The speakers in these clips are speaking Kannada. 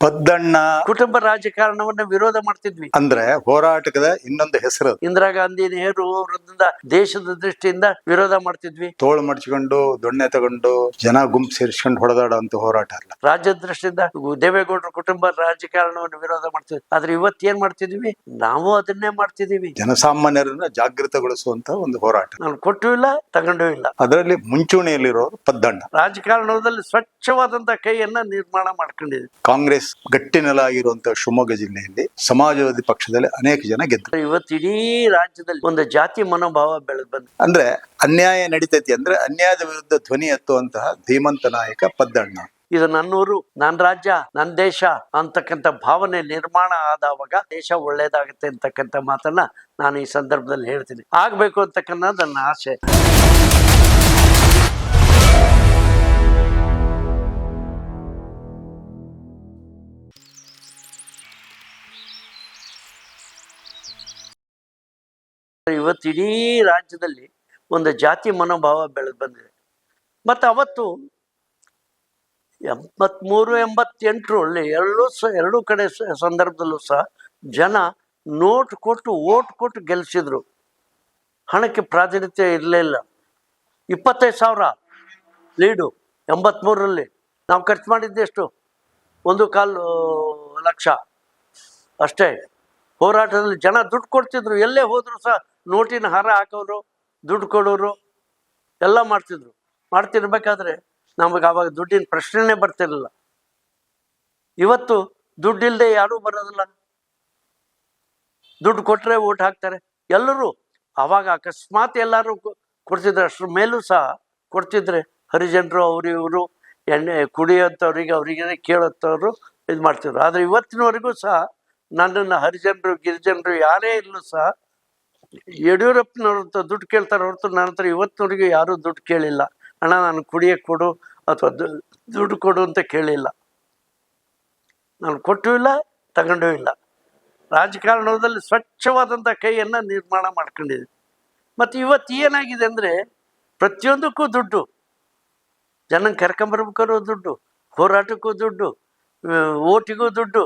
ಪದ್ದಣ್ಣ ಕುಟುಂಬ ರಾಜಕಾರಣವನ್ನ ವಿರೋಧ ಮಾಡ್ತಿದ್ವಿ. ಅಂದ್ರೆ ಹೋರಾಟಕದ ಇನ್ನೊಂದು ಹೆಸರು. ಇಂದಿರಾ ಗಾಂಧಿ ನೆಹರು ಅವರಿಂದ ದೇಶದ ದೃಷ್ಟಿಯಿಂದ ವಿರೋಧ ಮಾಡ್ತಿದ್ವಿ. ತೋಳು ಮಡ್ಚ್ಕೊಂಡು ದೊಣ್ಣೆ ತಗೊಂಡು ಜನ ಗುಂಪು ಸೇರಿಸ್ಕೊಂಡು ಹೊಡೆದಾಡೋ ಅಂತ ಹೋರಾಟ ಅಲ್ಲ. ರಾಜ್ಯದ ದೃಷ್ಟಿಯಿಂದ ದೇವೇಗೌಡರ ಕುಟುಂಬ ರಾಜಕಾರಣವನ್ನು ವಿರೋಧ ಮಾಡ್ತಿದ್ವಿ. ಆದ್ರೆ ಇವತ್ತು ಏನ್ ಮಾಡ್ತಿದ್ವಿ? ನಾವು ಅದನ್ನೇ ಮಾಡ್ತಿದೀವಿ ಜನಸಾಮಾನ್ಯರನ್ನ ಜಾಗೃತಗೊಳಿಸುವಂತ ಒಂದು ಹೋರಾಟ. ನಾನು ಕೊಟ್ಟು ಇಲ್ಲ ತಗೊಂಡು ಇಲ್ಲ. ಅದರಲ್ಲಿ ಮುಂಚೂಣಿಯಲ್ಲಿರೋ ಪದ್ದಣ್ಣ. ರಾಜಕಾರಣದಲ್ಲಿ ಸ್ವಚ್ಛವಾದಂತ ಕೈಯನ್ನ ನಿರ್ಮಾಣ ಮಾಡ್ಕೊಂಡಿದ್ವಿ. ಕಾಂಗ್ರೆಸ್ ಗಟ್ಟಿ ನೆಲ ಆಗಿರುವಂತಹ ಶಿವಮೊಗ್ಗ ಜಿಲ್ಲೆಯಲ್ಲಿ ಸಮಾಜವಾದಿ ಪಕ್ಷದಲ್ಲಿ ಅನೇಕ ಜನ ಗೆದ್ದರು. ಇವತ್ತು ಇಡೀ ರಾಜ್ಯದಲ್ಲಿ ಒಂದು ಜಾತಿ ಮನೋಭಾವ ಬೆಳೆದು ಬಂದ ಅಂದ್ರೆ ಅನ್ಯಾಯ ನಡೀತೈತಿ ಅಂದ್ರೆ ಅನ್ಯಾಯದ ವಿರುದ್ಧ ಧ್ವನಿ ಎತ್ತುವಂತಹ ಧೀಮಂತ ನಾಯಕ ಪದ್ದಣ್ಣ. ಇದು ನನ್ನೂರು ನನ್ನ ರಾಜ್ಯ ನನ್ನ ದೇಶ ಅಂತಕ್ಕಂಥ ಭಾವನೆ ನಿರ್ಮಾಣ ಆದವಾಗ ದೇಶ ಒಳ್ಳೇದಾಗುತ್ತೆ ಅಂತಕ್ಕಂಥ ಮಾತನ್ನ ನಾನು ಈ ಸಂದರ್ಭದಲ್ಲಿ ಹೇಳ್ತೀನಿ. ಆಗ್ಬೇಕು ಅಂತಕ್ಕಂಥ ನನ್ನ ಆಸೆ. ಇವತ್ತು ಇಡೀ ರಾಜ್ಯದಲ್ಲಿ ಒಂದು ಜಾತಿ ಮನೋಭಾವ ಬೆಳೆದು ಬಂದಿದೆ. ಮತ್ತು ಅವತ್ತು ಎಂಬತ್ಮೂರು, ಎಂಬತ್ತೆಂಟರಲ್ಲಿ ಎರಡೂ ಸಹ ಎರಡೂ ಕಡೆ ಸಂದರ್ಭದಲ್ಲೂ ಸಹ ಜನ ನೋಟ್ ಕೊಟ್ಟು ಓಟ್ ಕೊಟ್ಟು ಗೆಲ್ಸಿದ್ರು. ಹಣಕ್ಕೆ ಪ್ರಾಧಾನ್ಯತೆ ಇಲ್ಲ. ಇಪ್ಪತ್ತೈದು ಸಾವಿರ ಲೀಡು ಎಂಬತ್ಮೂರರಲ್ಲಿ. ನಾವು ಖರ್ಚು ಮಾಡಿದ್ದೆಷ್ಟು ಒಂದು ಕಾಲು ಲಕ್ಷ. ಅಷ್ಟೇ. ಹೋರಾಟದಲ್ಲಿ ಜನ ದುಡ್ಡು ಕೊಡ್ತಿದ್ರು. ಎಲ್ಲೇ ಹೋದ್ರು ಸಹ ನೋಟಿನ ಹಾರ ಹಾಕೋರು, ದುಡ್ಡು ಕೊಡೋರು ಎಲ್ಲ ಮಾಡ್ತಿದ್ರು. ಮಾಡ್ತಿರ್ಬೇಕಾದ್ರೆ ನಮಗೆ ಆವಾಗ ದುಡ್ಡಿನ ಪ್ರಶ್ನೆನೇ ಬರ್ತಿರಲಿಲ್ಲ. ಇವತ್ತು ದುಡ್ಡಿಲ್ಲದೆ ಯಾರೂ ಬರೋದಿಲ್ಲ. ದುಡ್ಡು ಕೊಟ್ಟರೆ ಓಟ್ ಹಾಕ್ತಾರೆ. ಎಲ್ಲರೂ ಅವಾಗ ಅಕಸ್ಮಾತ್ ಎಲ್ಲರೂ ಕೊಡ್ತಿದ್ರೆ. ಅಷ್ಟ್ರ ಮೇಲೂ ಸಹ ಕೊಡ್ತಿದ್ರೆ ಹರಿಜನರು ಅವರಿವರು ಎಣ್ಣೆ ಕುಡಿಯೋಂಥವ್ರಿಗೆ ಅವರಿಗೆ ಕೇಳೋಂಥವ್ರು ಇದು ಮಾಡ್ತಿದ್ರು. ಆದರೆ ಇವತ್ತಿನವರೆಗೂ ಸಹ ನನ್ನನ್ನು ಹರಿಜನರು, ಗಿರಿಜನರು ಯಾರೇ ಇರಲು ಸಹ ಯಡಿಯೂರಪ್ಪನವ್ರ ದುಡ್ಡು ಕೇಳ್ತಾರೆ ಹೊರತು ನನ್ನ ಹತ್ರ ಇವತ್ತಿನವರೆಗೂ ಯಾರೂ ದುಡ್ಡು ಕೇಳಿಲ್ಲ. ಅಣ್ಣ, ನಾನು ಕುಡಿಯೋಕ್ಕೆ ಕೊಡು ಅಥವಾ ದುಡ್ಡು ಕೊಡು ಅಂತ ಕೇಳಿಲ್ಲ. ನಾನು ಕೊಟ್ಟೂ ಇಲ್ಲ, ತಗೊಂಡೂ ಇಲ್ಲ. ರಾಜಕಾರಣದಲ್ಲಿ ಸ್ವಚ್ಛವಾದಂಥ ಕೈಯನ್ನು ನಿರ್ಮಾಣ ಮಾಡ್ಕೊಂಡಿದ್ದೆ ಮತ್ತು ಇವತ್ತು ಏನಾಗಿದೆ ಅಂದರೆ ಪ್ರತಿಯೊಂದಕ್ಕೂ ದುಡ್ಡು. ಜನ ಕರ್ಕೊಂಬರ್ಬೇಕಾದ್ರೂ ದುಡ್ಡು, ಹೋರಾಟಕ್ಕೂ ದುಡ್ಡು ಓಟಿಗೂ ದುಡ್ಡು.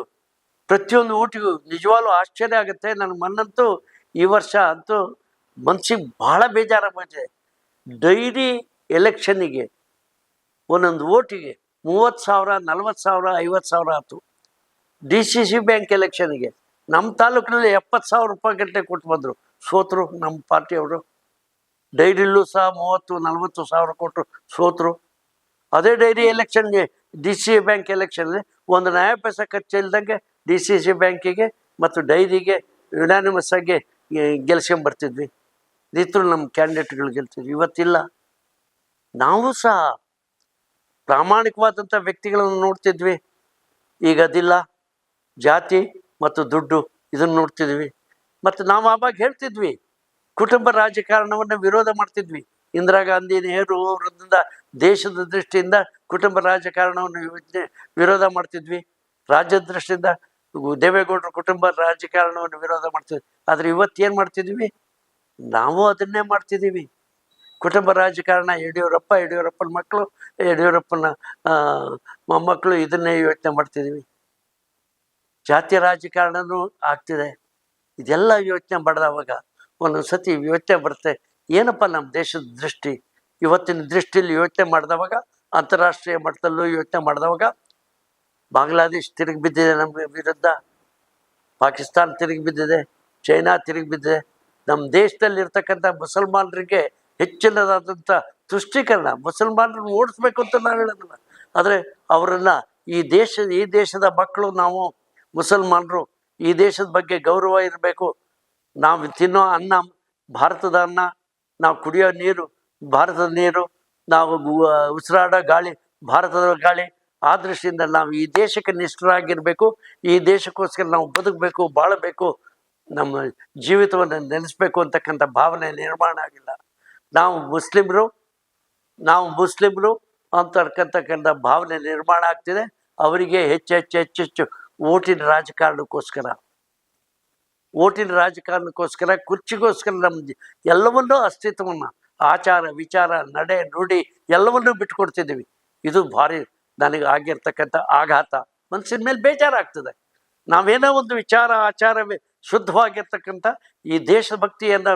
ಪ್ರತಿಯೊಂದು ಊಟಿಗೂ ನಿಜವಾಗ್ಲೂ ಆಶ್ಚರ್ಯ ಆಗುತ್ತೆ. ನನ್ನ ಮನ್ನಂತೂ ಈ ವರ್ಷ ಅಂತೂ ಮನ್ಸಿಗೆ ಭಾಳ ಬೇಜಾರಾಗ್ಬಿಟ್ಟಿದೆ ಡೈಲಿ ಎಲೆಕ್ಷನ್ನಿಗೆ ಒಂದೊಂದು ಓಟಿಗೆ ಮೂವತ್ತು ಸಾವಿರ, ನಲ್ವತ್ತು ಸಾವಿರ, ಐವತ್ತು ಸಾವಿರ ಆಯಿತು ಡಿ ಸಿ ಸಿ ಬ್ಯಾಂಕ್ ಎಲೆಕ್ಷನ್ಗೆ ನಮ್ಮ ತಾಲೂಕಿನಲ್ಲಿ ಎಪ್ಪತ್ತು ಸಾವಿರ ರೂಪಾಯಿ ಗಂಟೆ ಕೊಟ್ಟು ಬಂದರು. ಸೋತರು ನಮ್ಮ ಪಾರ್ಟಿಯವರು ಡೈರಿಲ್ಲೂ ಸಹ ಮೂವತ್ತು, ನಲ್ವತ್ತು ಸಾವಿರ ಕೊಟ್ಟು ಸೋತರು. ಅದೇ ಡೈರಿ ಎಲೆಕ್ಷನ್ಗೆ ಡಿ ಸಿ ಬ್ಯಾಂಕ್ ಎಲೆಕ್ಷನ್ಗೆ ಒಂದು ನ್ಯಾಯ ಖರ್ಚು ಇಲ್ದಂಗೆ ಡಿ ಸಿ ಸಿ ಬ್ಯಾಂಕಿಗೆ ಮತ್ತು ಡೈರಿಗೆ ಯುನಾನಿಮಸ್ ಆಗಿ ಗೆಲ್ಸ್ಕೊಂಬರ್ತಿದ್ವಿ ಇದ್ರು ನಮ್ಮ ಕ್ಯಾಂಡಿಡೇಟ್ಗಳು ಗೆಲ್ತಿದ್ವಿ. ಇವತ್ತಿಲ್ಲ. ನಾವು ಸಹ ಪ್ರಾಮಾಣಿಕವಾದಂಥ ವ್ಯಕ್ತಿಗಳನ್ನು ನೋಡ್ತಿದ್ವಿ. ಈಗ ಅದಿಲ್ಲ. ಜಾತಿ ಮತ್ತು ದುಡ್ಡು ಇದನ್ನು ನೋಡ್ತಿದ್ವಿ. ಮತ್ತು ನಾವು ಆವಾಗ ಹೇಳ್ತಿದ್ವಿ, ಕುಟುಂಬ ರಾಜಕಾರಣವನ್ನು ವಿರೋಧ ಮಾಡ್ತಿದ್ವಿ. ಇಂದಿರಾ ಗಾಂಧಿ ನೆಹರು ಅವರಿಂದ ದೇಶದ ದೃಷ್ಟಿಯಿಂದ ಕುಟುಂಬ ರಾಜಕಾರಣವನ್ನು ವಿರೋಧ ಮಾಡ್ತಿದ್ವಿ. ರಾಜ್ಯದ ದೃಷ್ಟಿಯಿಂದ ದೇವೇಗೌಡರ ಕುಟುಂಬ ರಾಜಕಾರಣವನ್ನು ವಿರೋಧ ಮಾಡ್ತಿದ್ವಿ. ಆದರೆ ಇವತ್ತೇನು ಏನು ಮಾಡ್ತಿದ್ವಿ? ನಾವು ಅದನ್ನೇ ಮಾಡ್ತಿದ್ದೀವಿ ಕುಟುಂಬ ರಾಜಕಾರಣ, ಯಡಿಯೂರಪ್ಪ, ಯಡಿಯೂರಪ್ಪನ ಮಕ್ಕಳು ಯಡಿಯೂರಪ್ಪನ ಮೊಮ್ಮಕ್ಕಳು ಇದನ್ನೇ ಯೋಚನೆ ಮಾಡ್ತಿದ್ದೀವಿ ಜಾತಿ ರಾಜಕಾರಣನೂ ಆಗ್ತಿದೆ. ಇದೆಲ್ಲ ಯೋಚನೆ ಮಾಡಿದವಾಗ ಒಂದೊಂದು ಸತಿ ಯೋಚನೆ ಬರುತ್ತೆ. ಏನಪ್ಪ ನಮ್ಮ ದೇಶದ ದೃಷ್ಟಿ? ಇವತ್ತಿನ ದೃಷ್ಟಿಯಲ್ಲಿ ಯೋಚನೆ ಮಾಡಿದವಾಗ ಅಂತಾರಾಷ್ಟ್ರೀಯ ಮಟ್ಟದಲ್ಲೂ ಯೋಚನೆ ಮಾಡಿದವಾಗ ಬಾಂಗ್ಲಾದೇಶ್ ತಿರುಗಿ ಬಿದ್ದಿದೆ ನಮ್ಮ ವಿರುದ್ಧ. ಪಾಕಿಸ್ತಾನ ತಿರುಗಿ ಬಿದ್ದಿದೆ ಚೈನಾ ತಿರುಗಿ ಬಿದ್ದಿದೆ ನಮ್ಮ ದೇಶದಲ್ಲಿ ಇರ್ತಕ್ಕಂಥ ಮುಸಲ್ಮಾನರಿಗೆ ಹೆಚ್ಚಿನದಾದಂಥ ತುಷ್ಟೀಕರಣ, ಮುಸಲ್ಮಾನರನ್ನು ಓಡಿಸ್ಬೇಕು ಅಂತ ನಾವು ಹೇಳೋದಿಲ್ಲ. ಆದರೆ ಅವರನ್ನು ಈ ದೇಶ, ಈ ದೇಶದ ಮಕ್ಕಳು, ನಾವು ಮುಸಲ್ಮಾನರು, ಈ ದೇಶದ ಬಗ್ಗೆ ಗೌರವ ಇರಬೇಕು. ನಾವು ತಿನ್ನೋ ಅನ್ನ, ಭಾರತದ ಅನ್ನ, ನಾವು ಕುಡಿಯೋ ನೀರು, ಭಾರತದ ನೀರು, ನಾವು ಉಸಿರಾಡೋ ಗಾಳಿ, ಭಾರತದ ಗಾಳಿ, ಆ ದೃಷ್ಟಿಯಿಂದ ನಾವು ಈ ದೇಶಕ್ಕೆ ನಿಷ್ಠರಾಗಿರಬೇಕು. ಈ ದೇಶಕ್ಕೋಸ್ಕರ ನಾವು ಬದುಕಬೇಕು, ಬಾಳಬೇಕು. ನಮ್ಮ ಜೀವಿತವನ್ನು ನೆನೆಸ್ಬೇಕು ಅಂತಕ್ಕಂಥ ಭಾವನೆ ನಿರ್ಮಾಣ ಆಗಿಲ್ಲ. ನಾವು ಮುಸ್ಲಿಮ್ರು ನಾವು ಮುಸ್ಲಿಮ್ರು ಅಂತಕ್ಕಂತಕ್ಕಂಥ ಭಾವನೆ ನಿರ್ಮಾಣ ಆಗ್ತಿದೆ. ಅವರಿಗೆ ಹೆಚ್ಚು ಹೆಚ್ಚು ಹೆಚ್ಚು ಹೆಚ್ಚು ಓಟಿನ ರಾಜಕಾರಣಕ್ಕೋಸ್ಕರ. ಓಟಿನ ರಾಜಕಾರಣಕ್ಕೋಸ್ಕರ, ಕುರ್ಚಿಗೋಸ್ಕರ ನಮ್ಮ ಎಲ್ಲವನ್ನೂ ಅಸ್ತಿತ್ವವನ್ನು, ಆಚಾರ, ವಿಚಾರ, ನಡೆ, ನುಡಿ ಎಲ್ಲವನ್ನೂ ಬಿಟ್ಕೊಡ್ತಿದ್ದೀವಿ ಇದು ಭಾರಿ ನನಗೆ ಆಗಿರ್ತಕ್ಕಂಥ ಆಘಾತ. ಮನಸ್ಸಿನ ಮೇಲೆ ಬೇಜಾರಾಗ್ತದೆ. ನಾವೇನೋ ಒಂದು ವಿಚಾರ, ಆಚಾರವೇ ಶುದ್ಧವಾಗಿರ್ತಕ್ಕಂಥ ಈ ದೇಶಭಕ್ತಿಯನ್ನ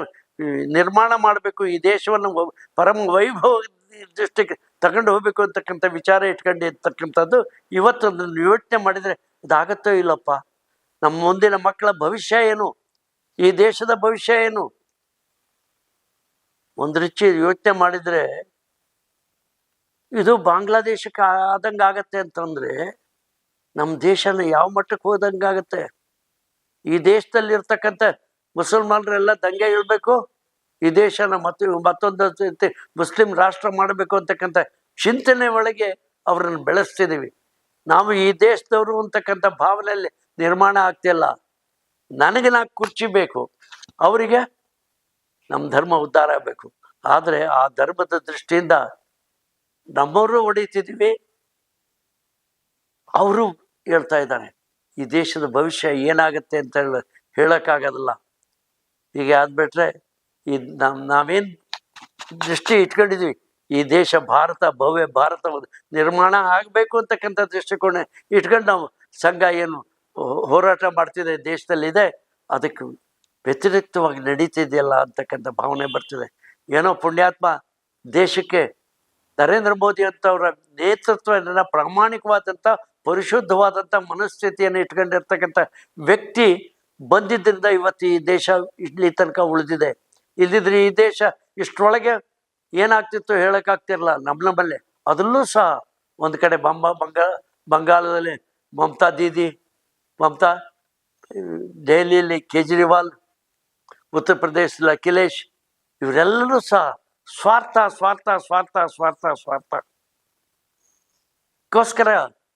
ನಿರ್ಮಾಣ ಮಾಡಬೇಕು, ಈ ದೇಶವನ್ನು ಪರಮ ವೈಭವ ದೃಷ್ಟಿಗೆ ತಗೊಂಡು ಹೋಗಬೇಕು ಅಂತಕ್ಕಂಥ ವಿಚಾರ ಇಟ್ಕೊಂಡಿರ್ತಕ್ಕಂಥದ್ದು ಇವತ್ತು ಅದನ್ನು ಯೋಚನೆ ಮಾಡಿದರೆ ಇದಾಗತ್ತೋ ಇಲ್ಲಪ್ಪ? ನಮ್ಮ ಮುಂದಿನ ಮಕ್ಕಳ ಭವಿಷ್ಯ ಏನು? ಈ ದೇಶದ ಭವಿಷ್ಯ ಏನು? ಒಂದು ರೀತಿ ಯೋಚನೆ ಮಾಡಿದರೆ ಇದು ಬಾಂಗ್ಲಾದೇಶಕ್ಕೆ ಆದಂಗೆ ಆಗತ್ತೆ ಅಂತಂದರೆ ನಮ್ಮ ದೇಶನ ಯಾವ ಮಟ್ಟಕ್ಕೆ ಹೋದಂಗೆ ಆಗತ್ತೆ ಈ ದೇಶದಲ್ಲಿ ಇರ್ತಕ್ಕಂಥ ಮುಸಲ್ಮಾನರೆಲ್ಲ ದಂಗೆ ಇಳ್ಬೇಕು, ಈ ದೇಶನ ಮತ್ತೆ ಮತ್ತೊಂದು ಮುಸ್ಲಿಂ ರಾಷ್ಟ್ರ ಮಾಡಬೇಕು ಅಂತಕ್ಕಂಥ ಚಿಂತನೆ ಒಳಗೆ ಅವರನ್ನು ಬೆಳೆಸ್ತಿದ್ದೀವಿ ನಾವು ಈ ದೇಶದವರು ಅಂತಕ್ಕಂಥ ಭಾವನೆಯಲ್ಲಿ ನಿರ್ಮಾಣ ಆಗ್ತಿಲ್ಲ. ನನಗೆ ನಾಲ್ಕು ಕುರ್ಚಿ ಬೇಕು. ಅವರಿಗೆ ನಮ್ಮ ಧರ್ಮ ಉದ್ಧಾರ ಆಗಬೇಕು. ಆದರೆ ಆ ಧರ್ಮದ ದೃಷ್ಟಿಯಿಂದ ನಮ್ಮವರು ಹೊಡಿತಿದ್ದೀವಿ ಅವರು ಹೇಳ್ತಾ ಇದ್ದಾರೆ. ಈ ದೇಶದ ಭವಿಷ್ಯ ಏನಾಗುತ್ತೆ ಅಂತ ಹೇಳಿ, ಹೇಳೋಕ್ಕಾಗೋದಿಲ್ಲ. ಹೀಗೆ ಆದ್ಬಿಟ್ರೆ ಈ ನಮ್ಮ ನಾವೇನು ದೃಷ್ಟಿ ಇಟ್ಕೊಂಡಿದ್ವಿ. ಈ ದೇಶ ಭಾರತ, ಭವ್ಯ ಭಾರತ ನಿರ್ಮಾಣ ಆಗಬೇಕು ಅಂತಕ್ಕಂಥ ದೃಷ್ಟಿಕೋನ ಇಟ್ಕೊಂಡು ನಾವು ಸಂಘ ಏನು ಹೋರಾಟ ಮಾಡ್ತಿದೆ, ದೇಶದಲ್ಲಿದೆ, ಅದಕ್ಕೆ ವ್ಯತಿರಿಕ್ತವಾಗಿ ನಡೀತಿದೆಯಲ್ಲ ಅಂತಕ್ಕಂಥ ಭಾವನೆ ಬರ್ತಿದೆ. ಏನೋ ಪುಣ್ಯಾತ್ಮ ದೇಶಕ್ಕೆ ನರೇಂದ್ರ ಮೋದಿ ಅಂತವರ ನೇತೃತ್ವ ಪ್ರಾಮಾಣಿಕವಾದಂಥ ಪರಿಶುದ್ಧವಾದಂಥ ಮನಸ್ಥಿತಿಯನ್ನು ಇಟ್ಕೊಂಡಿರ್ತಕ್ಕಂಥ ವ್ಯಕ್ತಿ ಬಂದಿದ್ದರಿಂದ ಇವತ್ತು ಈ ದೇಶ ಇಲ್ಲಿ ತನಕ ಉಳಿದಿದೆ. ಇಲ್ದಿದ್ರೆ ಈ ದೇಶ ಇಷ್ಟರೊಳಗೆ ಏನಾಗ್ತಿತ್ತು ಹೇಳೋಕ್ಕಾಗ್ತಿರಲ್ಲ ನಮ್ಮ ನಮ್ಮಲ್ಲೇ ಅದರಲ್ಲೂ ಸಹ ಒಂದು ಕಡೆ ಬಂಬ ಬಂಗ ಬಂಗಾಳದಲ್ಲಿ ಮಮತಾ ದೀದಿ, ಮಮತಾ, ದೆಹಲಿಯಲ್ಲಿ ಕೇಜ್ರಿವಾಲ್, ಉತ್ತರ ಪ್ರದೇಶದಲ್ಲಿ ಅಖಿಲೇಶ್, ಇವರೆಲ್ಲರೂ ಸಹ ಸ್ವಾರ್ಥ ಸ್ವಾರ್ಥ ಸ್ವಾರ್ಥ ಸ್ವಾರ್ಥ ಸ್ವಾರ್ಥ. ಗೋಸ್ಕರ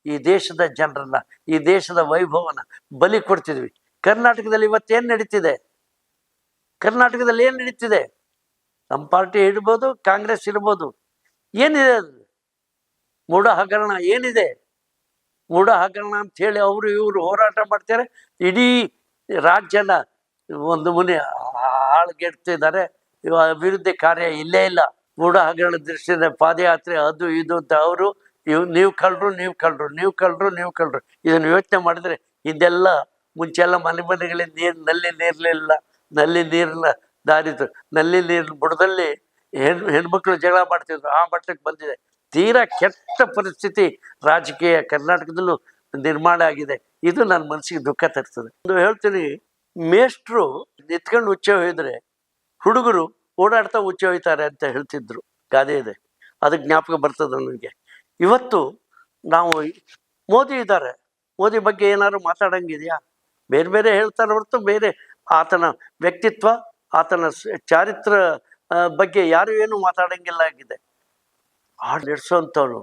ಈ ದೇಶದ ಜನರನ್ನ, ಈ ದೇಶದ ವೈಭವನ ಬಲಿ ಕೊಡ್ತಿದ್ವಿ. ಕರ್ನಾಟಕದಲ್ಲಿ ಇವತ್ತೇನು ನಡೀತಿದೆ? ಕರ್ನಾಟಕದಲ್ಲಿ ಏನು ನಡೀತಿದೆ? ನಮ್ಮ ಪಾರ್ಟಿ ಇರ್ಬೋದು, ಕಾಂಗ್ರೆಸ್ ಇರ್ಬೋದು. ಏನಿದೆ ಅದು? ಮೂಢ ಹಗರಣ ಏನಿದೆ? ಮೂಢ ಹಗರಣ ಅಂತ ಹೇಳಿ ಅವರು ಇವರು ಹೋರಾಟ ಮಾಡ್ತಾರೆ. ಇಡೀ ರಾಜ್ಯನ ಒಂದು ಮುನಿ ಆಳ್ಗೆಡ್ತಿದ್ದಾರೆ. ಇವ ಅಭಿವೃದ್ಧಿ ಕಾರ್ಯ ಇಲ್ಲೇ ಇಲ್ಲ. ಮೂಢ ಹಗರಣ ದೃಷ್ಟಿಯಿಂದ ಪಾದಯಾತ್ರೆ ಅದು ಇದು ಅಂತ ಅವರು ಇವ್ ನೀವು ಕಳ್ರು ನೀವು ಕಳ್ರು ನೀವು ಕಳ್ರು ನೀವು ಕಳ್ರು. ಇದನ್ನು ಯೋಚನೆ ಮಾಡಿದ್ರೆ ಇದೆಲ್ಲ ಮುಂಚೆಲ್ಲ ಮನೆ ಮನೆಗಳಲ್ಲಿ ನೀರು ನಲ್ಲಿ ನೀರಲಿಲ್ಲ, ನಲ್ಲಿ ನೀರಿನ ದಾರಿದ್ರು. ನಲ್ಲಿ ನೀರಿನ ಬುಡದಲ್ಲಿ ಹೆಣ್ಣು ಹೆಣ್ಮಕ್ಳು ಜಗಳ ಮಾಡ್ತಿದ್ರು. ಆ ಮಟ್ಟಕ್ಕೆ ಬಂದಿದೆ. ತೀರಾ ಕೆಟ್ಟ ಪರಿಸ್ಥಿತಿ ರಾಜಕೀಯ ಕರ್ನಾಟಕದಲ್ಲೂ ನಿರ್ಮಾಣ ಆಗಿದೆ. ಇದು ನನ್ನ ಮನಸ್ಸಿಗೆ ದುಃಖ ತರ್ತದೆ. ಒಂದು ಹೇಳ್ತೀನಿ, ಮೇಷ್ಟ್ರು ನಿಂತ್ಕೊಂಡು ಉಚ್ಚೆ ಹೋಯಿದ್ರೆ ಹುಡುಗರು ಓಡಾಡ್ತಾ ಉಚ್ಚೆ ಹೋಯ್ತಾರೆ ಅಂತ ಹೇಳ್ತಿದ್ರು. ಗಾದೆ ಇದೆ. ಅದಕ್ಕೆ ಜ್ಞಾಪಕ ಬರ್ತದೆ ನನಗೆ. ಇವತ್ತು ನಾವು ಮೋದಿ ಇದ್ದಾರೆ. ಮೋದಿ ಬಗ್ಗೆ ಏನಾದ್ರು ಮಾತಾಡಂಗಿದೆಯಾ? ಬೇರೆ ಬೇರೆ ಹೇಳ್ತಾರೆ ಹೊರತು ಬೇರೆ. ಆತನ ವ್ಯಕ್ತಿತ್ವ, ಆತನ ಚಾರಿತ್ರ ಬಗ್ಗೆ ಯಾರು ಏನು ಮಾತಾಡಂಗಿಲ್ಲ ಆಗಿದೆ. ಹಾಡು ನಡೆಸೋಂಥವ್ರು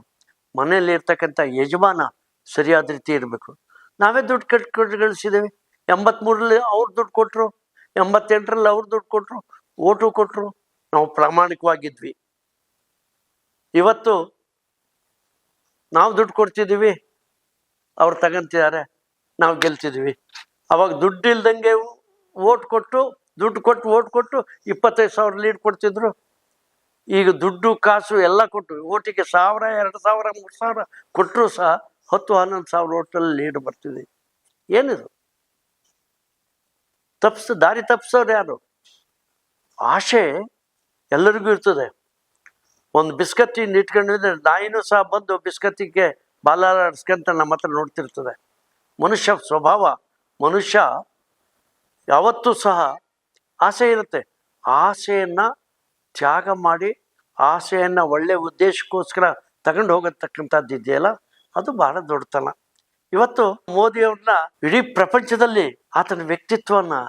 ಮನೆಯಲ್ಲಿ ಇರ್ತಕ್ಕಂಥ ಯಜಮಾನ ಸರಿಯಾದ ರೀತಿ ಇರಬೇಕು. ನಾವೇ ದುಡ್ಡು ಕಟ್ ಕೊಟ್ಟು ಗಳಿಸಿದ್ದೇವೆ ಎಂಬತ್ಮೂರಲ್ಲಿ ಅವ್ರು ದುಡ್ಡು ಕೊಟ್ಟರು ಎಂಬತ್ತೆಂಟರಲ್ಲಿ ಅವ್ರು ದುಡ್ಡು ಕೊಟ್ಟರು ಓಟು ಕೊಟ್ಟರು ನಾವು ಪ್ರಾಮಾಣಿಕವಾಗಿದ್ವಿ. ಇವತ್ತು ನಾವು ದುಡ್ಡು ಕೊಡ್ತಿದ್ದೀವಿ, ಅವ್ರು ತಗೊಂತಿದ್ದಾರೆ, ನಾವು ಗೆಲ್ತಿದ್ದೀವಿ. ಅವಾಗ ದುಡ್ಡು ಇಲ್ದಂಗೆ ಓಟ್ ಕೊಟ್ಟು, ದುಡ್ಡು ಕೊಟ್ಟು ಓಟ್ ಕೊಟ್ಟು ಇಪ್ಪತ್ತೈದು ಸಾವಿರ ಲೀಡ್ ಕೊಡ್ತಿದ್ರು. ಈಗ ದುಡ್ಡು, ಕಾಸು ಎಲ್ಲ ಕೊಟ್ಟು, ಓಟಿಗೆ ಸಾವಿರ, ಎರಡು ಸಾವಿರ, ಮೂರು ಸಾವಿರ ಕೊಟ್ಟರು ಸಹ ಹತ್ತು, ಹನ್ನೊಂದು ಸಾವಿರ ಓಟಲ್ಲಿ ಲೀಡ್ ಬರ್ತಿದೆ. ಏನಿದು? ತಪ್ಪಿಸ್ ದಾರಿ ತಪ್ಪಿಸೋರು ಯಾರು? ಆಶೆ ಎಲ್ಲರಿಗೂ ಇರ್ತದೆ. ಒಂದು ಬಿಸ್ಕತ್ತಿ ಇಟ್ಕೊಂಡಿದ್ರೆ ನಾಯಿನೂ ಸಹ ಬಂದು ಬಿಸ್ಕತ್ತಿಗೆ ಬಾಲಾಡಿಸ್ಕೊಂತ ನಮ್ಮ ಹತ್ರ ನೋಡ್ತಿರ್ತದೆ. ಮನುಷ್ಯ ಸ್ವಭಾವ, ಮನುಷ್ಯ ಯಾವತ್ತೂ ಸಹ ಆಸೆ ಇರುತ್ತೆ. ಆಸೆಯನ್ನು ತ್ಯಾಗ ಮಾಡಿ, ಆಸೆಯನ್ನು ಒಳ್ಳೆ ಉದ್ದೇಶಕ್ಕೋಸ್ಕರ ತಗೊಂಡು ಹೋಗತಕ್ಕಂಥದ್ದು ಇದೆಯಲ್ಲ, ಅದು ಬಹಳ ದೊಡ್ಡತನ. ಇವತ್ತು ಮೋದಿಯವ್ರನ್ನ ಇಡೀ ಪ್ರಪಂಚದಲ್ಲಿ ಆತನ ವ್ಯಕ್ತಿತ್ವವನ್ನು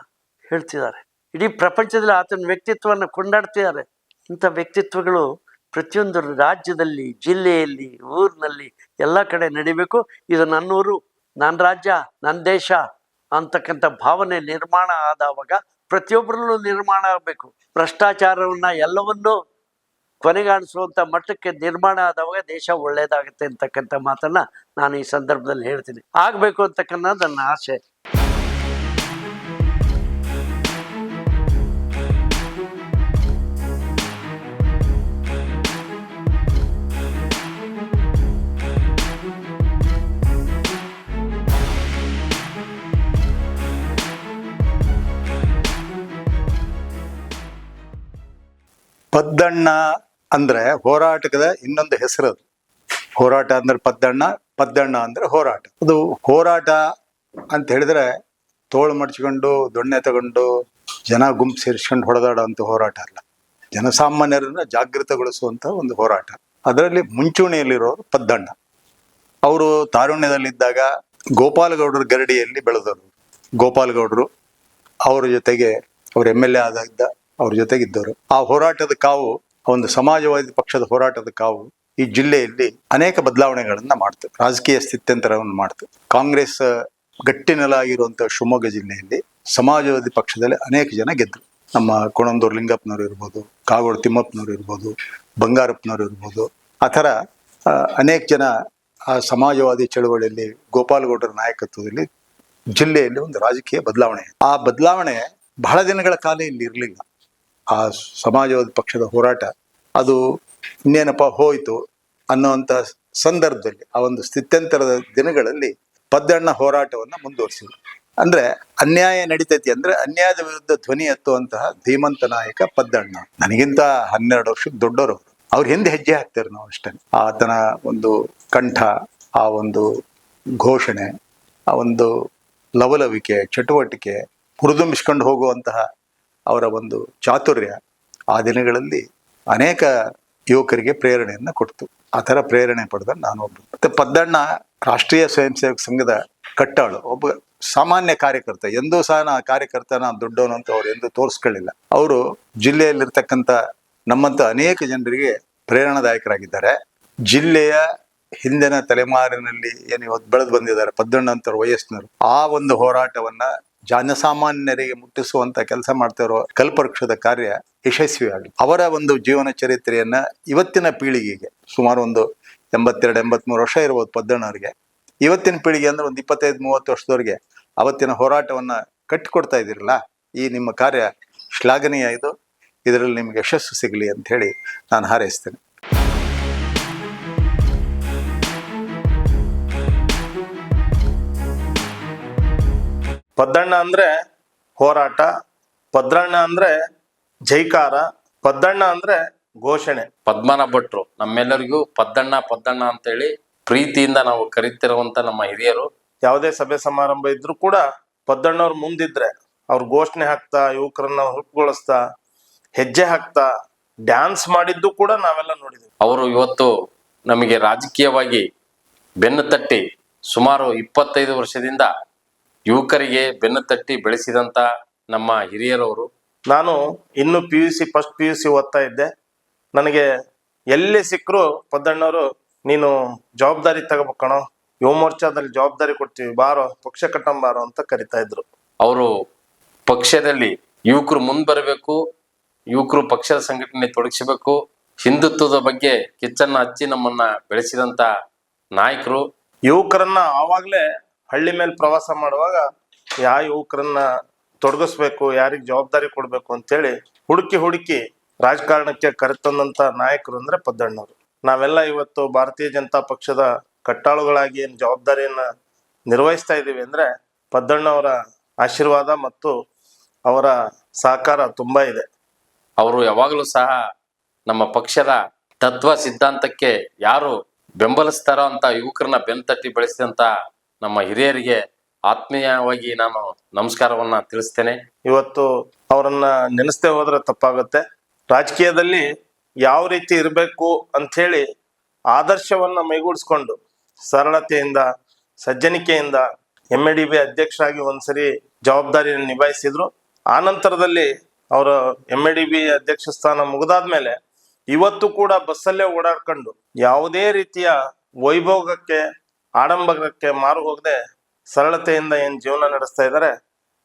ಹೇಳ್ತಿದ್ದಾರೆ. ಇಡೀ ಪ್ರಪಂಚದಲ್ಲಿ ಆತನ ವ್ಯಕ್ತಿತ್ವವನ್ನು ಕೊಂಡಾಡ್ತಿದ್ದಾರೆ. ಇಂಥ ವ್ಯಕ್ತಿತ್ವಗಳು ಪ್ರತಿಯೊಂದು ರಾಜ್ಯದಲ್ಲಿ, ಜಿಲ್ಲೆಯಲ್ಲಿ, ಊರಿನಲ್ಲಿ ಎಲ್ಲ ಕಡೆ ನಡಿಬೇಕು. ಇದು ನನ್ನೂರು ನನ್ನ ರಾಜ್ಯ ನನ್ನ ದೇಶ ಅಂತಕ್ಕಂಥ ಭಾವನೆ ನಿರ್ಮಾಣ ಆದವಾಗ ಪ್ರತಿಯೊಬ್ಬರಲ್ಲೂ ನಿರ್ಮಾಣ ಆಗಬೇಕು. ಭ್ರಷ್ಟಾಚಾರವನ್ನ ಎಲ್ಲವನ್ನೂ ಕೊನೆಗಾಣಿಸುವಂಥ ಮಟ್ಟಕ್ಕೆ ನಿರ್ಮಾಣ ಆದವಾಗ ದೇಶ ಒಳ್ಳೆಯದಾಗುತ್ತೆ ಅಂತಕ್ಕಂಥ ಮಾತನ್ನ ನಾನು ಈ ಸಂದರ್ಭದಲ್ಲಿ ಹೇಳ್ತೀನಿ. ಆಗಬೇಕು ಅಂತಕ್ಕನ್ನೋದು ನನ್ನ ಆಸೆ. ಪದ್ದಣ್ಣ ಅಂದ್ರೆ ಹೋರಾಟಕದ ಇನ್ನೊಂದು ಹೆಸರು ಹೋರಾಟ ಅಂದ್ರೆ ಪದ್ದಣ್ಣ ಪದ್ದಣ್ಣ ಅಂದ್ರೆ ಹೋರಾಟ. ಅದು ಹೋರಾಟ ಅಂತ ಹೇಳಿದ್ರೆ ತೋಳು ಮಡ್ಚ್ಕೊಂಡು, ದೊಣ್ಣೆ ತಗೊಂಡು, ಜನ ಗುಂಪು ಸೇರಿಸ್ಕೊಂಡು ಹೊಡೆದಾಡುವಂತ ಹೋರಾಟ ಅಲ್ಲ. ಜನಸಾಮಾನ್ಯರನ್ನ ಜಾಗೃತಗೊಳಿಸುವಂತ ಒಂದು ಹೋರಾಟ. ಅದರಲ್ಲಿ ಮುಂಚೂಣಿಯಲ್ಲಿರೋರು ಪದ್ದಣ್ಣ. ಅವರು ತಾರುಣ್ಯದಲ್ಲಿದ್ದಾಗ ಗೋಪಾಲಗೌಡರ ಗರಡಿಯಲ್ಲಿ ಬೆಳೆದವರು. ಗೋಪಾಲಗೌಡರು ಅವರ ಜೊತೆಗೆ ಅವ್ರ ಎಂ ಎಲ್ ಎ ಆದಾಗ ಅವ್ರ ಜೊತೆಗಿದ್ದವರು. ಆ ಹೋರಾಟದ ಕಾವು ಒಂದು ಸಮಾಜವಾದಿ ಪಕ್ಷದ ಹೋರಾಟದ ಕಾವು ಈ ಜಿಲ್ಲೆಯಲ್ಲಿ ಅನೇಕ ಬದಲಾವಣೆಗಳನ್ನ ಮಾಡ್ತು. ರಾಜಕೀಯ ಸ್ಥಿತ್ಯಂತರವನ್ನು ಮಾಡ್ತು. ಕಾಂಗ್ರೆಸ್ ಗಟ್ಟಿ ನೆಲ ಆಗಿರುವಂತಹ ಶಿವಮೊಗ್ಗ ಜಿಲ್ಲೆಯಲ್ಲಿ ಸಮಾಜವಾದಿ ಪಕ್ಷದಲ್ಲಿ ಅನೇಕ ಜನ ಗೆದ್ದರು ನಮ್ಮ ಕೊಣಂದೂರು ಲಿಂಗಪ್ಪನವರು ಇರ್ಬೋದು, ಕಾಗೋಡು ತಿಮ್ಮಪ್ಪನವರು ಇರ್ಬೋದು, ಬಂಗಾರಪ್ಪನವರು ಇರ್ಬೋದು. ಆ ಥರ ಅನೇಕ ಜನ ಆ ಸಮಾಜವಾದಿ ಚಳವಳಿಯಲ್ಲಿ, ಗೋಪಾಲಗೌಡರ ನಾಯಕತ್ವದಲ್ಲಿ ಜಿಲ್ಲೆಯಲ್ಲಿ ಒಂದು ರಾಜಕೀಯ ಬದಲಾವಣೆ. ಆ ಬದಲಾವಣೆ ಬಹಳ ದಿನಗಳ ಕಾಲ ಇಲ್ಲಿ ಇರಲಿಲ್ಲ. ಆ ಸಮಾಜವಾದಿ ಪಕ್ಷದ ಹೋರಾಟ, ಅದು ಇನ್ನೇನಪ್ಪ ಹೋಯ್ತು ಅನ್ನೋಂಥ ಸಂದರ್ಭದಲ್ಲಿ, ಆ ಒಂದು ಸ್ಥಿತ್ಯಂತರದ ದಿನಗಳಲ್ಲಿ ಪದ್ದಣ್ಣ ಹೋರಾಟವನ್ನ ಮುಂದುವರಿಸಿದ್ರು. ಅಂದ್ರೆ ಅನ್ಯಾಯ ನಡೀತೈತಿ ಅಂದ್ರೆ ಅನ್ಯಾಯದ ವಿರುದ್ಧ ಧ್ವನಿ ಎತ್ತುವಂತಹ ಧೀಮಂತ ನಾಯಕ ಪದ್ದಣ್ಣ. ನನಗಿಂತ ಹನ್ನೆರಡು ವರ್ಷಕ್ಕೆ ದೊಡ್ಡವರು ಅವ್ರ. ಹಿಂದೆ ಹೆಜ್ಜೆ ಹಾಕ್ತಾರೆ ನಾವು ಅಷ್ಟೇ. ಆತನ ಒಂದು ಕಂಠ, ಆ ಒಂದು ಘೋಷಣೆ, ಆ ಒಂದು ಲವಲವಿಕೆ, ಚಟುವಟಿಕೆ, ಹುರಿದುಂಬಿಸ್ಕೊಂಡು ಹೋಗುವಂತಹ ಅವರ ಒಂದು ಚಾತುರ್ಯ ಆ ದಿನಗಳಲ್ಲಿ ಅನೇಕ ಯುವಕರಿಗೆ ಪ್ರೇರಣೆಯನ್ನು ಕೊಡ್ತು. ಆ ಥರ ಪ್ರೇರಣೆ ಪಡೆದ ನಾನು ಒಬ್ಬ. ಮತ್ತು ಪದ್ದಣ್ಣ ರಾಷ್ಟ್ರೀಯ ಸ್ವಯಂ ಸೇವಕ ಸಂಘದ ಕಟ್ಟಾಳು, ಒಬ್ಬ ಸಾಮಾನ್ಯ ಕಾರ್ಯಕರ್ತ. ಎಂದೂ ಸಹ ನಾ ಕಾರ್ಯಕರ್ತ ನಾನು ದೊಡ್ಡವನು ಅಂತ ಅವ್ರು ಎಂದೂ ತೋರಿಸ್ಕೊಳ್ಳಿಲ್ಲ. ಅವರು ಜಿಲ್ಲೆಯಲ್ಲಿರ್ತಕ್ಕಂಥ ನಮ್ಮಂಥ ಅನೇಕ ಜನರಿಗೆ ಪ್ರೇರಣಾದಾಯಕರಾಗಿದ್ದಾರೆ. ಜಿಲ್ಲೆಯ ಹಿಂದಿನ ತಲೆಮಾರಿನಲ್ಲಿ ಏನು ಬೆಳೆದು ಬಂದಿದ್ದಾರೆ ಪದ್ದಣ್ಣಂತರ ವಯಸ್ಸಿನವರು, ಆ ಒಂದು ಹೋರಾಟವನ್ನ ಜನಸಾಮಾನ್ಯರಿಗೆ ಮುಟ್ಟಿಸುವಂತ ಕೆಲಸ ಮಾಡ್ತಾ ಇರೋ ಕಲ್ಪವೃಕ್ಷದ ಕಾರ್ಯ ಯಶಸ್ವಿಯಾಗಲಿ ಅವರ ಒಂದು ಜೀವನ ಚರಿತ್ರೆಯನ್ನ ಇವತ್ತಿನ ಪೀಳಿಗೆಗೆ, ಸುಮಾರು ಒಂದು ಎಂಬತ್ತೆರಡು, ಎಂಬತ್ಮೂರು ವರ್ಷ ಇರ್ಬೋದು ಪದ್ದಣ್ಣವ್ರಿಗೆ. ಇವತ್ತಿನ ಪೀಳಿಗೆ ಅಂದ್ರೆ ಒಂದು ಇಪ್ಪತ್ತೈದು, ಮೂವತ್ತು ವರ್ಷದವರೆಗೆ ಅವತ್ತಿನ ಹೋರಾಟವನ್ನ ಕಟ್ಟಿಕೊಡ್ತಾ ಇದ್ದೀರಲ್ಲ, ಈ ನಿಮ್ಮ ಕಾರ್ಯ ಶ್ಲಾಘನೀಯ ಇದು. ಇದರಲ್ಲಿ ನಿಮ್ಗೆ ಯಶಸ್ಸು ಸಿಗಲಿ ಅಂತ ಹೇಳಿ ನಾನು ಹಾರೈಸ್ತೇನೆ. ಪದ್ದಣ್ಣ ಅಂದ್ರೆ ಹೋರಾಟ ಪದ್ರಣ್ಣ ಅಂದ್ರೆ ಜೈಕಾರ ಪದ್ದಣ್ಣ ಅಂದ್ರೆ ಘೋಷಣೆ. ಪದ್ಮನ ಭಟ್ರು ನಮ್ಮೆಲ್ಲರಿಗೂ ಪದ್ದಣ್ಣ ಪದ್ದಣ್ಣ ಅಂತ ಹೇಳಿ ಪ್ರೀತಿಯಿಂದ ನಾವು ಕರಿತಿರುವಂತ ನಮ್ಮ ಹಿರಿಯರು. ಯಾವುದೇ ಸಭೆ ಸಮಾರಂಭ ಇದ್ರೂ ಕೂಡ ಪದ್ದಣ್ಣವ್ರು ಮುಂದಿದ್ರೆ ಅವ್ರ ಘೋಷಣೆ ಹಾಕ್ತಾ ಯುವಕರನ್ನ ಹುರುಪುಗೊಳಿಸ್ತಾ ಹೆಜ್ಜೆ ಹಾಕ್ತಾ ಡ್ಯಾನ್ಸ್ ಮಾಡಿದ್ದು ಕೂಡ ನಾವೆಲ್ಲ ನೋಡಿದ್ವಿ. ಅವರು ಇವತ್ತು ನಮಗೆ ರಾಜಕೀಯವಾಗಿ ಬೆನ್ನು ತಟ್ಟಿ ಸುಮಾರು ಇಪ್ಪತ್ತೈದು ವರ್ಷದಿಂದ ಯುವಕರಿಗೆ ಬೆನ್ನು ತಟ್ಟಿ ಬೆಳೆಸಿದಂತ ನಮ್ಮ ಹಿರಿಯರವರು. ನಾನು ಇನ್ನು P U C first P U C ಓದ್ತಾ ಇದ್ದೆ. ನನಗೆ ಎಲ್ಲಿ ಸಿಕ್ಕರು ಪದ್ದಣ್ಣವರು ನೀನು ಜವಾಬ್ದಾರಿ ತಗೋಬೇಕಣೋ ಯುವ ಮೋರ್ಚಾದಲ್ಲಿ ಜವಾಬ್ದಾರಿ ಕೊಡ್ತೀವಿ ಬಾರೋ ಪಕ್ಷ ಕಟ್ಟಂಬಾರೋ ಅಂತ ಕರಿತಾ ಇದ್ರು. ಅವರು ಪಕ್ಷದಲ್ಲಿ ಯುವಕರು ಮುಂದ್ ಬರಬೇಕು ಯುವಕರು ಪಕ್ಷದ ಸಂಘಟನೆ ತೊಡಗಿಸಬೇಕು. ಹಿಂದುತ್ವದ ಬಗ್ಗೆ ಕಿಚ್ಚನ್ನ ಹಚ್ಚಿ ನಮ್ಮನ್ನ ಬೆಳೆಸಿದಂತ ನಾಯಕರು. ಯುವಕರನ್ನ ಆವಾಗ್ಲೇ ಹಳ್ಳಿ ಮೇಲೆ ಪ್ರವಾಸ ಮಾಡುವಾಗ ಯಾವ ಯುವಕರನ್ನ ತೊಡಗಿಸ್ಬೇಕು, ಯಾರಿಗೆ ಜವಾಬ್ದಾರಿ ಕೊಡಬೇಕು ಅಂತೇಳಿ ಹುಡುಕಿ ಹುಡುಕಿ ರಾಜಕಾರಣಕ್ಕೆ ಕರೆತಂದಂತ ನಾಯಕರು ಅಂದ್ರೆ ಪದ್ದಣ್ಣವರು. ನಾವೆಲ್ಲ ಇವತ್ತು ಭಾರತೀಯ ಜನತಾ ಪಕ್ಷದ ಕಟ್ಟಾಳುಗಳಾಗಿ ಏನು ಜವಾಬ್ದಾರಿಯನ್ನ ನಿರ್ವಹಿಸ್ತಾ ಇದ್ದೀವಿ ಅಂದ್ರೆ ಪದ್ದಣ್ಣವರ ಆಶೀರ್ವಾದ ಮತ್ತು ಅವರ ಸಹಕಾರ ತುಂಬಾ ಇದೆ. ಅವರು ಯಾವಾಗಲೂ ಸಹ ನಮ್ಮ ಪಕ್ಷದ ತತ್ವ ಸಿದ್ಧಾಂತಕ್ಕೆ ಯಾರು ಬೆಂಬಲಿಸ್ತಾರೋ ಅಂತ ಯುವಕರನ್ನ ಬೆನ್ತಟ್ಟಿ ಬೆಳೆಸಿದಂತ ನಮ್ಮ ಹಿರಿಯರಿಗೆ ಆತ್ಮೀಯವಾಗಿ ನಾನು ನಮಸ್ಕಾರವನ್ನ ತಿಳಿಸ್ತೇನೆ. ಇವತ್ತು ಅವರನ್ನ ನೆನೆಸ್ತೇ ಹೋದ್ರೆ ತಪ್ಪಾಗುತ್ತೆ. ರಾಜಕೀಯದಲ್ಲಿ ಯಾವ ರೀತಿ ಇರಬೇಕು ಅಂಥೇಳಿ ಆದರ್ಶವನ್ನ ಮೈಗೂಡಿಸ್ಕೊಂಡು ಸರಳತೆಯಿಂದ, ಸಜ್ಜನಿಕೆಯಿಂದ ಎಂ ಎ ಡಿ ಬಿ ಅಧ್ಯಕ್ಷರಾಗಿ ಒಂದ್ಸರಿ ಜವಾಬ್ದಾರಿಯನ್ನು ನಿಭಾಯಿಸಿದ್ರು. ಆ ನಂತರದಲ್ಲಿ ಅವರ ಎಂ ಎ ಡಿ ಬಿ ಅಧ್ಯಕ್ಷ ಸ್ಥಾನ ಮುಗಿದಾದ್ಮೇಲೆ ಇವತ್ತು ಕೂಡ ಬಸ್ಸಲ್ಲೇ ಓಡಾಡ್ಕೊಂಡು ಯಾವುದೇ ರೀತಿಯ ವೈಭೋಗಕ್ಕೆ ಆಡಂಬರಕ್ಕೆ ಮಾರು ಹೋಗದೆ ಸರಳತೆಯಿಂದ ಏನು ಜೀವನ ನಡೆಸ್ತಾ ಇದ್ದಾರೆ,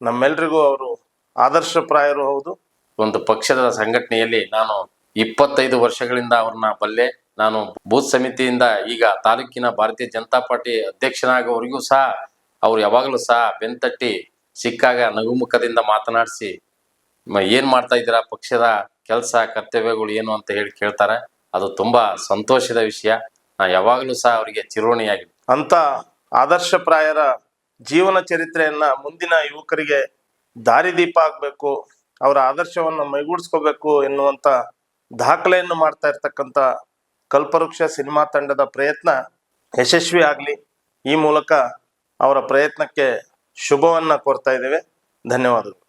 ನಮ್ಮೆಲ್ರಿಗೂ ಅವರು ಆದರ್ಶಪ್ರಾಯರು ಹೌದು. ಒಂದು ಪಕ್ಷದ ಸಂಘಟನೆಯಲ್ಲಿ ನಾನು ಇಪ್ಪತ್ತೈದು ವರ್ಷಗಳಿಂದ ಅವ್ರನ್ನ ಬಲ್ಲೆ, ನಾನು ಬೂತ್ ಸಮಿತಿಯಿಂದ ಈಗ ತಾಲೂಕಿನ ಭಾರತೀಯ ಜನತಾ ಪಾರ್ಟಿ ಅಧ್ಯಕ್ಷನಾಗೋವರೆಗೂ ಸಹ ಅವ್ರು ಯಾವಾಗಲೂ ಸಹ ಬೆನ್ತಟ್ಟಿ ಸಿಕ್ಕಾಗ ನಗುಮುಖದಿಂದ ಮಾತನಾಡಿಸಿ ಏನು ಮಾಡ್ತಾ ಇದ್ದೀರಾ, ಪಕ್ಷದ ಕೆಲಸ, ಕರ್ತವ್ಯಗಳು ಏನು ಅಂತ ಹೇಳಿ ಕೇಳ್ತಾರೆ. ಅದು ತುಂಬಾ ಸಂತೋಷದ ವಿಷಯ. ನಾನು ಯಾವಾಗಲೂ ಸಹ ಅವರಿಗೆ ಚಿರೋಣಿಯಾಗಿ ಅಂತ ಆದರ್ಶಪ್ರಾಯರ ಜೀವನ ಚರಿತ್ರೆಯನ್ನ ಮುಂದಿನ ಯುವಕರಿಗೆ ದಾರಿದೀಪ ಆಗ್ಬೇಕು ಅವರ ಆದರ್ಶವನ್ನ ಮೈಗೂಡಿಸ್ಕೋಬೇಕು ಎನ್ನುವಂತ ದಾಖಲೆಯನ್ನು ಮಾಡ್ತಾ ಇರ್ತಕ್ಕಂಥ ಕಲ್ಪವೃಕ್ಷ ಸಿನಿಮಾ ತಂಡದ ಪ್ರಯತ್ನ ಯಶಸ್ವಿ ಆಗಲಿ. ಈ ಮೂಲಕ ಅವರ ಪ್ರಯತ್ನಕ್ಕೆ ಶುಭವನ್ನ ಕೋರ್ತಾ ಇದ್ದೇವೆ. ಧನ್ಯವಾದಗಳು.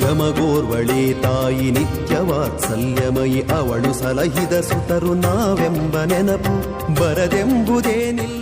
ಯಮಗೋರ್ವಳೆ ತಾಯಿ ನಿತ್ಯ ವಾತ್ಸಲ್ಯಮಯಿ ಅವಳು ಸಲಹಿದ ಸುತರು ನಾವೆಂಬ ನೆನಪು ಬರದೆಂಬುದೇನಿಲ್ಲ.